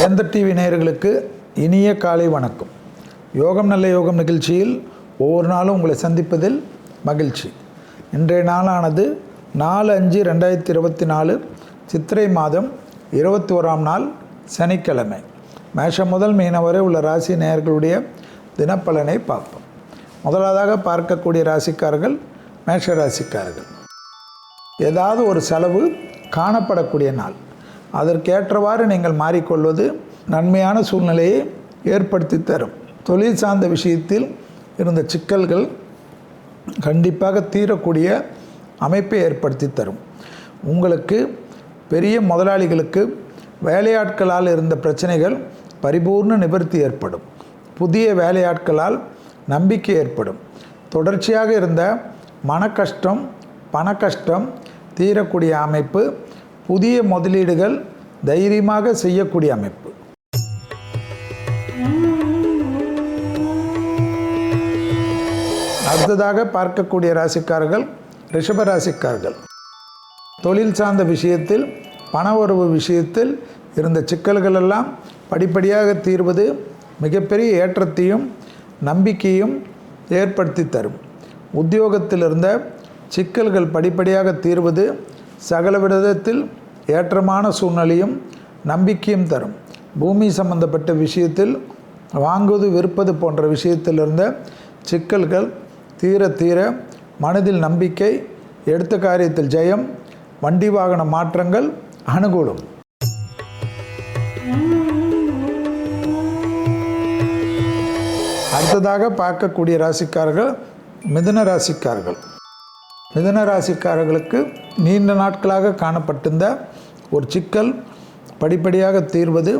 வேந்தர் டிவி நேயர்களுக்கு இனிய காலை வணக்கம். யோகம் நல்ல யோகம் நிகழ்ச்சியில் ஒவ்வொரு நாளும் உங்களை சந்திப்பதில் மகிழ்ச்சி. இன்றைய நாளானது நாலு அஞ்சு ரெண்டாயிரத்தி இருபத்தி நாலு சித்திரை மாதம் இருபத்தி ஓராம் நாள் சனிக்கிழமை. மேஷம் முதல் மீனம் வரை உள்ள ராசி நேயர்களுடைய தினப்பலனை பார்ப்போம். முதலாவதாக பார்க்கக்கூடிய ராசிக்காரர்கள் மேஷ ராசிக்காரர்கள். ஏதாவது ஒரு செலவு காணப்படக்கூடிய நாள். அதற்கேற்றவாறு நீங்கள் மாறிக்கொள்வது நன்மையான சூழ்நிலையை ஏற்படுத்தி தரும். தொழில் சார்ந்த விஷயத்தில் இருந்த சிக்கல்கள் கண்டிப்பாக தீரக்கூடிய அமைப்பை ஏற்படுத்தி தரும். உங்களுக்கு பெரிய முதலாளிகளுக்கு வேலையாட்களால் இருந்த பிரச்சனைகள் பரிபூர்ண நிவர்த்தி ஏற்படும். புதிய வேலையாட்களால் நம்பிக்கை ஏற்படும். தொடர்ச்சியாக இருந்த மன கஷ்டம் பண கஷ்டம் தீரக்கூடிய அமைப்பு புதிய முதலீடுகள் தைரியமாக செய்யக்கூடிய அமைப்பு. அடுத்ததாக பார்க்கக்கூடிய ராசிக்காரர்கள் ரிஷப ராசிக்காரர்கள். தொழில் சார்ந்த விஷயத்தில் பண உறவு விஷயத்தில் இருந்த சிக்கல்கள் எல்லாம் படிப்படியாக தீர்வது மிகப்பெரிய ஏற்றத்தையும் நம்பிக்கையும் ஏற்படுத்தி தரும். உத்தியோகத்தில் இருந்த சிக்கல்கள் படிப்படியாக தீர்வது சகல விதத்தில் ஏற்றமான சூழ்நிலையும் நம்பிக்கையும் தரும். பூமி சம்பந்தப்பட்ட விஷயத்தில் வாங்குவது விற்பது போன்ற விஷயத்தில் இருந்த சிக்கல்கள் தீர தீர மனதில் நம்பிக்கை எடுத்த காரியத்தில் ஜெயம் வண்டி வாகன மாற்றங்கள் அனுகூலம் அடுத்ததாக பார்க்கக்கூடிய ராசிக்காரர்கள் மிதுன ராசிக்காரர்கள். மிதன ராசிக்காரர்களுக்கு நீண்ட நாட்களாக காணப்பட்டிருந்த ஒரு சிக்கல் படிப்படியாக தீர்வது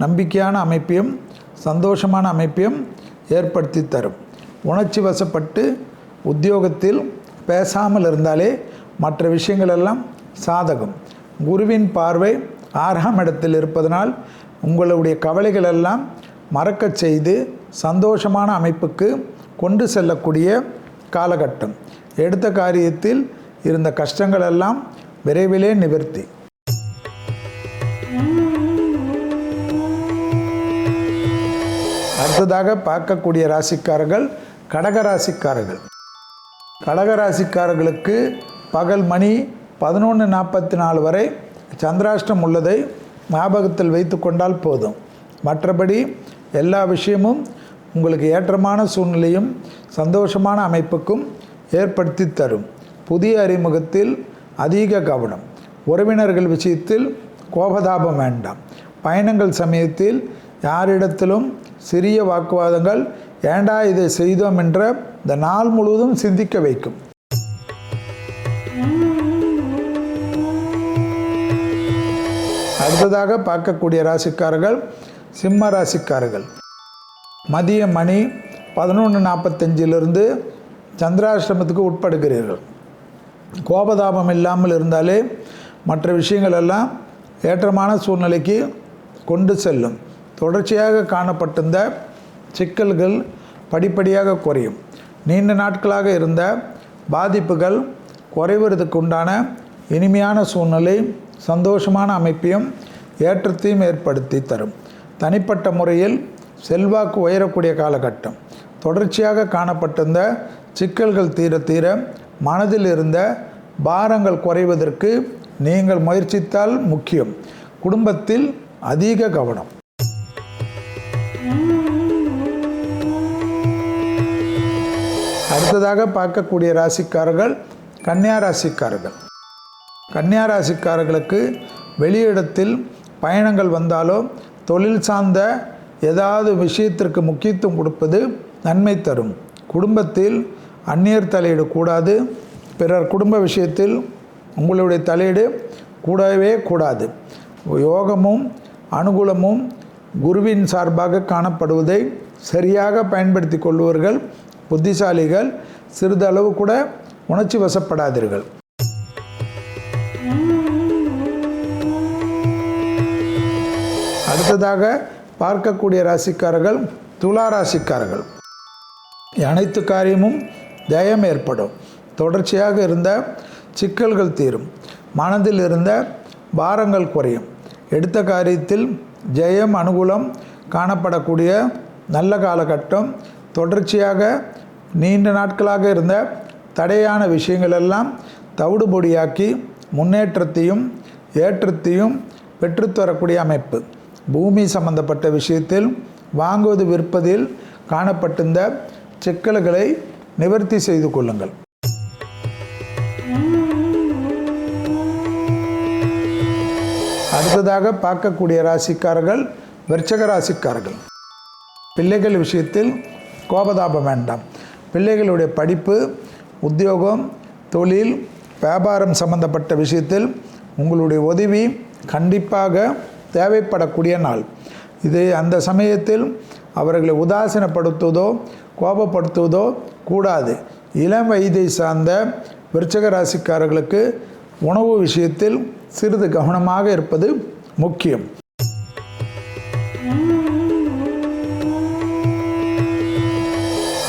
நம்பிக்கையான அமைப்பையும் சந்தோஷமான அமைப்பையும் ஏற்படுத்தி தரும். உணர்ச்சி வசப்பட்டு உத்தியோகத்தில் பேசாமல் இருந்தாலே மற்ற விஷயங்களெல்லாம் சாதகம். குருவின் பார்வை ஆறாம் இடத்தில் இருப்பதனால் உங்களுடைய கவலைகள் எல்லாம் மறக்கச் செய்து சந்தோஷமான அமைப்புக்கு கொண்டு செல்லக்கூடிய காலகட்டம். எடுத்த காரியத்தில் இருந்த கஷ்டங்கள் எல்லாம் விரைவிலே நிவர்த்தி. அடுத்ததாக பார்க்கக்கூடிய ராசிக்காரர்கள் கடக ராசிக்காரர்கள். கடக ராசிக்காரர்களுக்கு பகல் மணி பதினொன்று நாற்பத்தி நாலு வரை சந்திராஷ்டம் உள்ளதை ஞாபகத்தில் வைத்து கொண்டால் போதும். மற்றபடி எல்லா விஷயமும் உங்களுக்கு ஏற்றமான சூழ்நிலையும் சந்தோஷமான அமைப்புக்கும் ஏற்படுத்தி தரும். புதிய அறிமுகத்தில் அதிக கவனம். உறவினர்கள் விஷயத்தில் கோபதாபம் வேண்டாம். பயணங்கள் சமயத்தில் யாரிடத்திலும் சிறிய வாக்குவாதங்கள் ஏண்டா இதை செய்தோம் என்ற இந்த நாள் முழுவதும் சிந்திக்க வைக்கும். அடுத்ததாக பார்க்கக்கூடிய ராசிக்காரர்கள் சிம்ம ராசிக்காரர்கள். மதிய மணி பதினொன்று நாற்பத்தஞ்சிலிருந்து சந்திராஷ்டிரமத்துக்கு உட்படுகிறீர்கள். கோபதாபம் இல்லாமல் இருந்தாலே மற்ற விஷயங்கள் எல்லாம் ஏற்றமான சூழ்நிலைக்கு கொண்டு செல்லும். தொடர்ச்சியாக காணப்பட்டிருந்த சிக்கல்கள் படிப்படியாக குறையும். நீண்ட நாட்களாக இருந்த பாதிப்புகள் குறைவதற்கு உண்டான இனிமையான சூழ்நிலை சந்தோஷமான அமைப்பையும் ஏற்றத்தையும் ஏற்படுத்தி தரும். தனிப்பட்ட முறையில் செல்வாக்கு உயரக்கூடிய காலகட்டம். தொடர்ச்சியாக காணப்பட்டிருந்த சிக்கல்கள் தீர தீர மனதில் இருந்த பாரங்கள் குறைவதற்கு நீங்கள் முயற்சித்தால் முக்கியம். குடும்பத்தில் அதிக கவனம். அடுத்ததாக பார்க்கக்கூடிய ராசிக்காரர்கள் கன்னியா ராசிக்காரர்கள். கன்னியா ராசிக்காரர்களுக்கு வெளியிடத்தில் பயணங்கள் வந்தாலோ தொழில் சார்ந்த ஏதாவது விஷயத்திற்கு முக்கியத்துவம் கொடுப்பது நன்மை தரும். குடும்பத்தில் அந்நியர் தலையீடு கூடாது. பிறர் குடும்ப விஷயத்தில் உங்களுடைய தலையீடு கூடவே கூடாது. யோகமும் அனுகூலமும் குருவின் சார்பாக காணப்படுவதை சரியாக பயன்படுத்தி கொள்வர்கள் புத்திசாலிகள் சிறிதளவு கூட உணர்ச்சி வசப்படாதீர்கள். அடுத்ததாக பார்க்கக்கூடிய ராசிக்காரர்கள் துலா ராசிக்காரர்கள். அனைத்து காரியமும் ஜெயம் ஏற்படும். தொடர்ச்சியாக இருந்த சிக்கல்கள் தீரும். மனதில் இருந்த பாரங்கள் குறையும். எடுத்த காரியத்தில் ஜெயம் அனுகூலம் காணப்படக்கூடிய நல்ல காலகட்டம் தொடர்ச்சியாக நீண்ட நாட்களாக இருந்த தடையான விஷயங்களெல்லாம் தவிடுபொடியாக்கி முன்னேற்றத்தையும் ஏற்றத்தையும் பெற்றுத்தரக்கூடிய அமைப்பு. பூமி சம்பந்தப்பட்ட விஷயத்தில் வாங்குவது விற்பதில் காணப்பட்டிருந்த சிக்கல்களை நிவர்த்தி செய்து கொள்ளுங்கள். அடுத்ததாக பார்க்கக்கூடிய ராசிக்காரர்கள் விருச்சக ராசிக்காரர்கள். பிள்ளைகள் விஷயத்தில் கோபதாபம் வேண்டாம். பிள்ளைகளுடைய படிப்பு உத்தியோகம் தொழில் வியாபாரம் சம்பந்தப்பட்ட விஷயத்தில் உங்களுடைய உதவி கண்டிப்பாக தேவைப்படக்கூடிய நாள். இது அந்த சமயத்தில் அவர்களை உதாசீனப்படுத்துவதோ கோபப்படுத்துவதோ கூடாது. இளம் வயதை சார்ந்த விருச்சக ராசிக்காரர்களுக்கு உணவு விஷயத்தில் சிறிது கவனமாக இருப்பது முக்கியம்.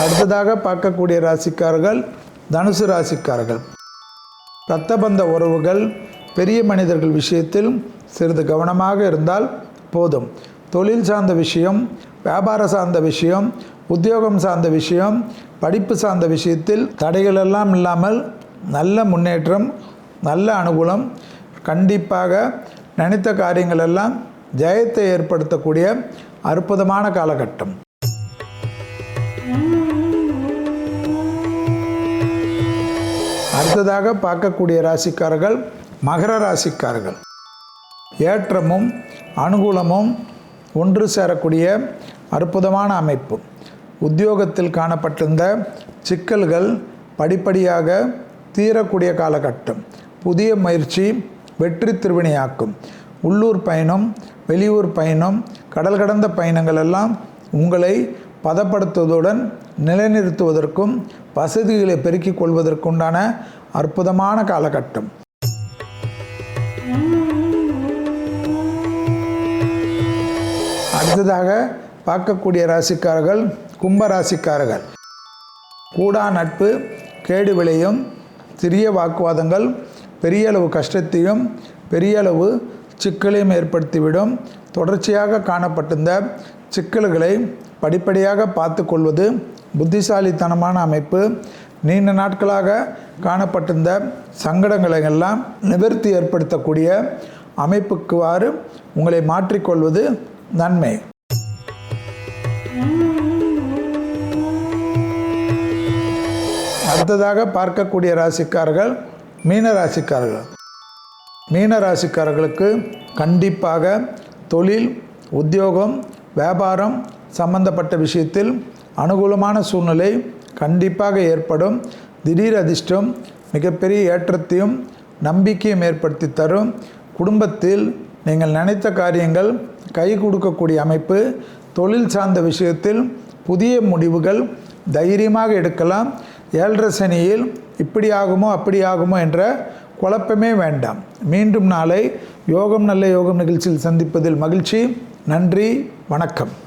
அடுத்ததாக பார்க்கக்கூடிய ராசிக்காரர்கள் தனுசு ராசிக்காரர்கள். இரத்தபந்த உறவுகள் பெரிய மனிதர்கள் விஷயத்தில் சிறிது கவனமாக இருந்தால் போதும். தொழில் சார்ந்த விஷயம் வியாபார சார்ந்த விஷயம் உத்தியோகம் சார்ந்த விஷயம் படிப்பு சார்ந்த விஷயத்தில் தடைகள் எல்லாம் இல்லாமல் நல்ல முன்னேற்றம் நல்ல அனுகூலம் கண்டிப்பாக நினைத்த காரியங்கள் எல்லாம் ஜெயத்தை ஏற்படுத்தக்கூடிய அற்புதமான காலகட்டம். அடுத்ததாக பார்க்கக்கூடிய ராசிக்காரர்கள் மகர ராசிக்காரர்கள். ஏற்றமும் அனுகூலமும் ஒன்று சேரக்கூடிய அற்புதமான அமைப்பு. உத்தியோகத்தில் காணப்பட்டிருந்த சிக்கல்கள் படிப்படியாக தீரக்கூடிய காலகட்டம். புதிய முயற்சி வெற்றி திருவினையாக்கும். உள்ளூர் பயணம் வெளியூர் பயணம் கடல் கடந்த பயணங்கள் எல்லாம் உங்களை பதப்படுத்துவதுடன் நிலைநிறுத்துவதற்கும் வசதிகளை பெருக்கிக் கொள்வதற்குண்டான அற்புதமான காலகட்டம். அடுத்ததாக பார்க்கக்கூடிய ராசிக்காரர்கள் கும்ப ராசிக்காரர்கள். கூடா நட்பு கேடு விளையும் சிறிய வாக்குவாதங்கள் பெரிய அளவு கஷ்டத்தையும் பெரிய அளவு சிக்கலையும் ஏற்படுத்திவிடும். தொடர்ச்சியாக காணப்பட்டிருந்த சிக்கல்களை படிப்படியாக பார்த்து கொள்வது புத்திசாலித்தனமான அமைப்பு. நீண்ட நாட்களாக காணப்பட்டிருந்த சங்கடங்களை எல்லாம் நிவர்த்தி ஏற்படுத்தக்கூடிய அமைப்புக்குவாறு உங்களை மாற்றிக்கொள்வது நன்மை. அடுத்ததாக பார்க்கக்கூடிய ராசிக்காரர்கள் மீன ராசிக்காரர்கள். மீன ராசிக்காரர்களுக்கு கண்டிப்பாக தொழில் உத்தியோகம் வியாபாரம் சம்பந்தப்பட்ட விஷயத்தில் அனுகூலமான சூழ்நிலை கண்டிப்பாக ஏற்படும். திடீர் அதிர்ஷ்டம் மிகப்பெரிய ஏற்றத்தையும் நம்பிக்கையும் ஏற்படுத்தி தரும். குடும்பத்தில் நீங்கள் நினைத்த காரியங்கள் கை கொடுக்கக்கூடிய அமைப்பு தொழில் சார்ந்த விஷயத்தில் புதிய முடிவுகள் தைரியமாக எடுக்கலாம். ஏழரை சனியில் இப்படி ஆகுமோ அப்படி ஆகுமோ என்ற குழப்பமே வேண்டாம். மீண்டும் நாளை யோகம் நல்ல யோகம் நிகழ்ச்சியில் சந்திப்பதில் மகிழ்ச்சி. நன்றி வணக்கம்.